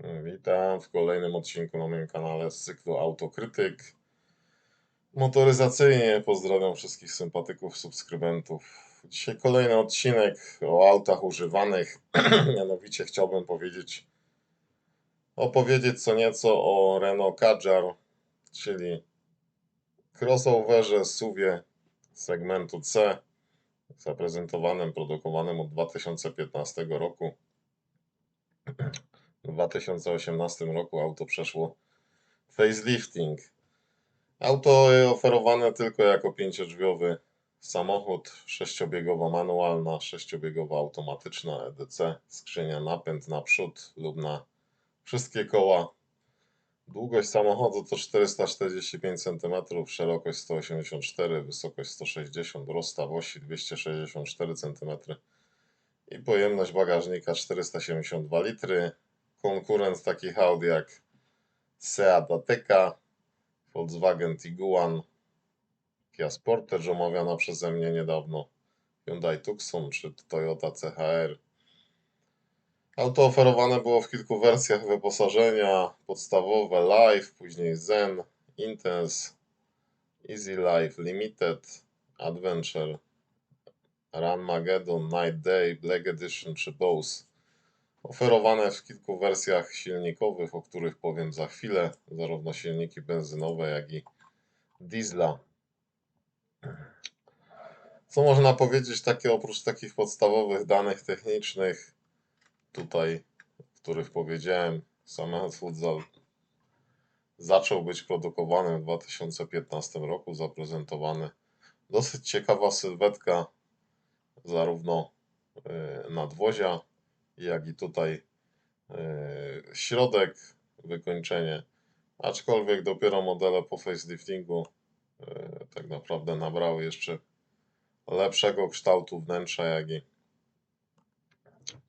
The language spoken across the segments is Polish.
Witam w kolejnym odcinku na moim kanale z cyklu Autokrytyk. Motoryzacyjnie pozdrawiam wszystkich sympatyków, subskrybentów. Dzisiaj kolejny odcinek o autach używanych. Mianowicie chciałbym powiedzieć, opowiedzieć co nieco o Renault Kadjar, czyli crossoverze SUVie segmentu C, zaprezentowanym, produkowanym od 2015 roku. W 2018 roku auto przeszło facelifting. Auto oferowane tylko jako pięciodrzwiowy samochód, sześciobiegowa manualna, sześciobiegowa automatyczna EDC, skrzynia napęd naprzód lub na wszystkie koła. Długość samochodu to 445 cm, szerokość 184, wysokość 160, rozstaw osi 264 cm i pojemność bagażnika 472 litry. Konkurent takich aut jak Seat Ateca, Volkswagen Tiguan, Kia Sportage omawiana przeze mnie niedawno, Hyundai Tucson czy Toyota CHR. Auto oferowane było w kilku wersjach wyposażenia, podstawowe Life, później Zen, Intense, Easy Life Limited, Adventure, Run Mageddon, Night Day, Black Edition czy Bose. Oferowane w kilku wersjach silnikowych, o których powiem za chwilę, zarówno silniki benzynowe, jak i diesla. Co można powiedzieć takie oprócz takich podstawowych danych technicznych, tutaj, o których powiedziałem, samochód Futsal zaczął być produkowany w 2015 roku, zaprezentowany. Dosyć ciekawa sylwetka, zarówno y, nadwozia, jak i tutaj y, środek, wykończenie. Aczkolwiek dopiero modele po faceliftingu y, tak naprawdę nabrały jeszcze lepszego kształtu wnętrza, jak i,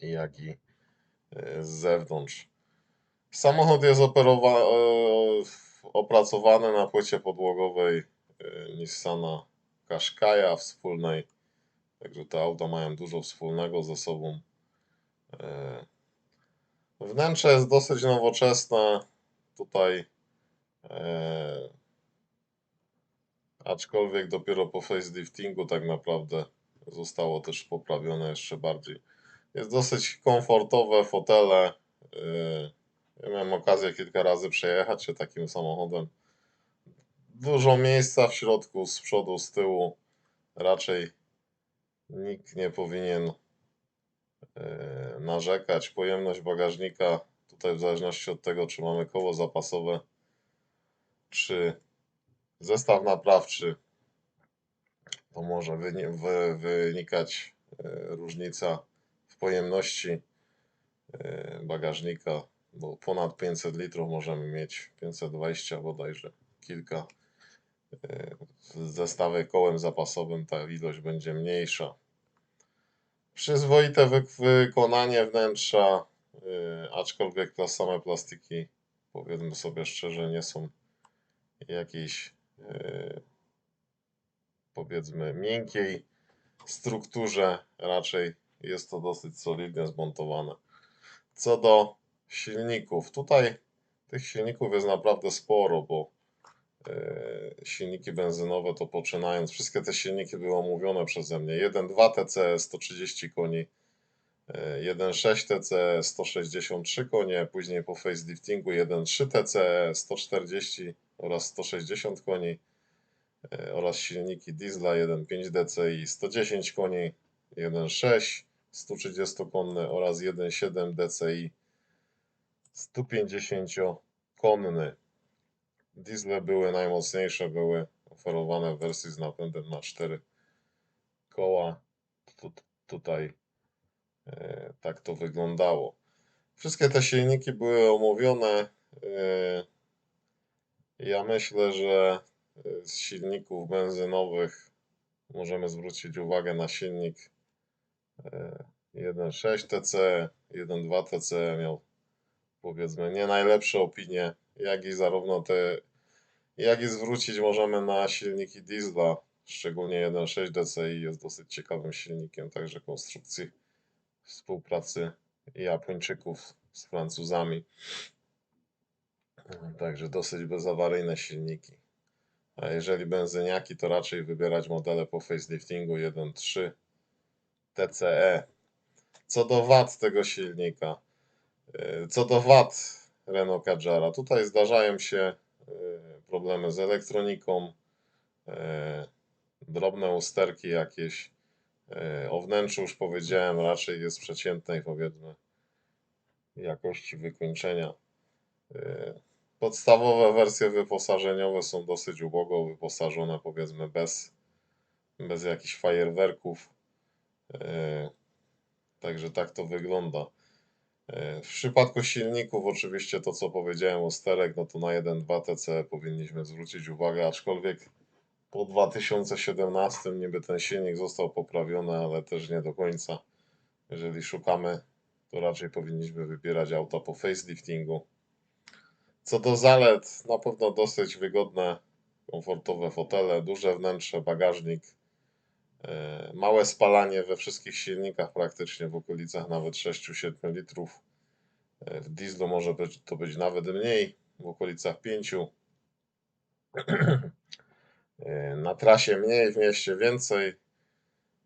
jak i z zewnątrz. Samochód jest opracowany na płycie podłogowej Nissana Qashqai'a wspólnej, także te auta mają dużo wspólnego ze sobą. Wnętrze jest dosyć nowoczesne. Tutaj e, aczkolwiek dopiero po faceliftingu tak naprawdę zostało też poprawione jeszcze bardziej. Jest dosyć komfortowe fotele. E, ja miałem okazję kilka razy przejechać się takim samochodem. Dużo miejsca w środku, z przodu, z tyłu. Raczej nikt nie powinien e, narzekać. Pojemność bagażnika tutaj w zależności od tego, czy mamy koło zapasowe, czy zestaw naprawczy, to może wyni- wy- wynikać e, różnica w pojemności e, bagażnika, bo ponad 500 litrów możemy mieć, 520 bodajże, kilka. E, W zestawie kołem zapasowym ta ilość będzie mniejsza. Przyzwoite wy- wykonanie wnętrza, yy, aczkolwiek te same plastiki, powiedzmy sobie szczerze, nie są jakiejś yy, powiedzmy miękkiej strukturze, raczej jest to dosyć solidnie zmontowane. Co do silników, tutaj tych silników jest naprawdę sporo, bo silniki benzynowe to poczynając, wszystkie te silniki były omówione przeze mnie. 1.2 TC 130 koni, yy, 1.6 TC 163 konie, później po faceliftingu 1.3 TC 140 oraz 160 koni yy, oraz silniki diesla 1.5 DCI 110 koni, 1.6 130 konny oraz 1.7 DCI 150 konny. Diesle były najmocniejsze, były oferowane w wersji z napędem na 4 koła. Tu, tutaj e, tak to wyglądało. Wszystkie te silniki były omówione. E, ja myślę, że e, z silników benzynowych możemy zwrócić uwagę na silnik e, 1.6 TC, 1.2 TC miał powiedzmy nie najlepsze opinie, jak i zarówno te, jak i zwrócić możemy na silniki diesla, szczególnie 1.6 DCI jest dosyć ciekawym silnikiem, także konstrukcji współpracy Japończyków z Francuzami. Także dosyć bezawaryjne silniki. A jeżeli benzyniaki, to raczej wybierać modele po faceliftingu 1.3 TCE. Co do wad tego silnika, co do wad Renault Kadżara, tutaj zdarzają się yy, problemy z elektroniką, yy, drobne usterki jakieś. O wnętrzu już powiedziałem, raczej jest przeciętnej powiedzmy jakości wykończenia. Podstawowe wersje wyposażeniowe są dosyć ubogo wyposażone, powiedzmy bez, bez jakichś fajerwerków. Także tak to wygląda. W przypadku silników, oczywiście to co powiedziałem o sterek, no to na 1.2 TC powinniśmy zwrócić uwagę, aczkolwiek po 2017 niby ten silnik został poprawiony, ale też nie do końca. Jeżeli szukamy, to raczej powinniśmy wybierać auta po faceliftingu. Co do zalet, na pewno dosyć wygodne, komfortowe fotele, duże wnętrze, bagażnik, małe spalanie we wszystkich silnikach praktycznie w okolicach nawet 6-7 litrów. E, W dieslu może być, to być nawet mniej, w okolicach 5. E, Na trasie mniej, w mieście więcej.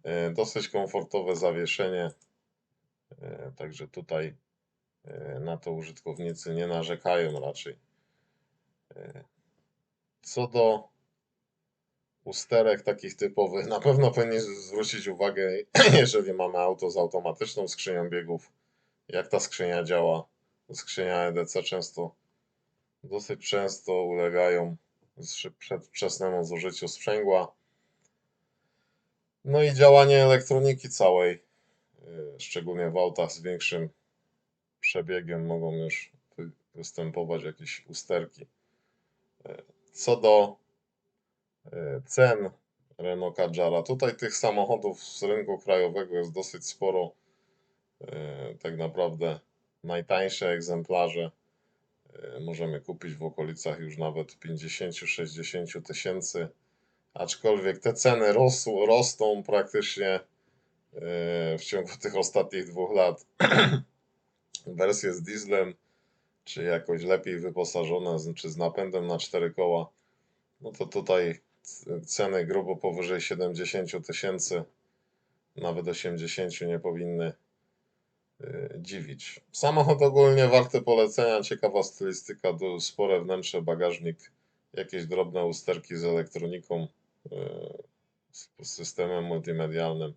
E, Dosyć komfortowe zawieszenie. E, Także tutaj e, na to użytkownicy nie narzekają raczej. E, Co do usterek takich typowych, na pewno powinni zwrócić uwagę, jeżeli mamy auto z automatyczną skrzynią biegów, jak ta skrzynia działa. Skrzynia EDC często, dosyć często ulegają przedwczesnemu zużyciu sprzęgła. No i działanie elektroniki całej, y, szczególnie w autach z większym przebiegiem mogą już wy- występować jakieś usterki. Y, Co do cen Renault Kadżara, tutaj tych samochodów z rynku krajowego jest dosyć sporo. Y, Tak naprawdę najtańsze egzemplarze y, możemy kupić w okolicach już nawet 50-60 tysięcy. Aczkolwiek te ceny rosł, rosną praktycznie w ciągu tych ostatnich dwóch lat. Wersje z dieslem, czy jakoś lepiej wyposażone, czy z napędem na cztery koła, no to tutaj ceny grubo powyżej 70 tysięcy, nawet 80 nie powinny y, dziwić. Samochód ogólnie warty polecenia, ciekawa stylistyka, spore wnętrze, bagażnik, jakieś drobne usterki z elektroniką, y, z z systemem multimedialnym.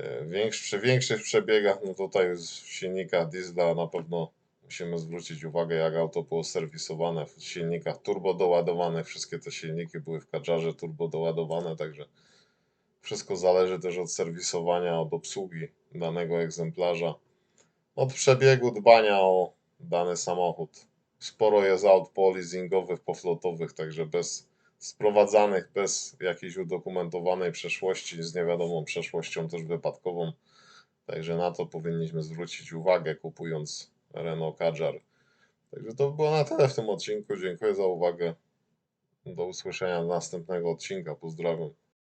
Y, Większy, przy większych przebiegach, no tutaj w silnikach diesla na pewno musimy zwrócić uwagę, jak auto było serwisowane w silnikach turbo doładowanych. Wszystkie te silniki były w kadżarze turbo doładowane, także wszystko zależy też od serwisowania, od obsługi danego egzemplarza, od przebiegu dbania o dany samochód. Sporo jest aut poleasingowych, poflotowych, także bez sprowadzanych, bez jakiejś udokumentowanej przeszłości, z niewiadomą przeszłością też wypadkową. Także na to powinniśmy zwrócić uwagę, kupując Renault Kadżar. Także to by było na tyle w tym odcinku. Dziękuję za uwagę. Do usłyszenia następnego odcinka. Pozdrawiam.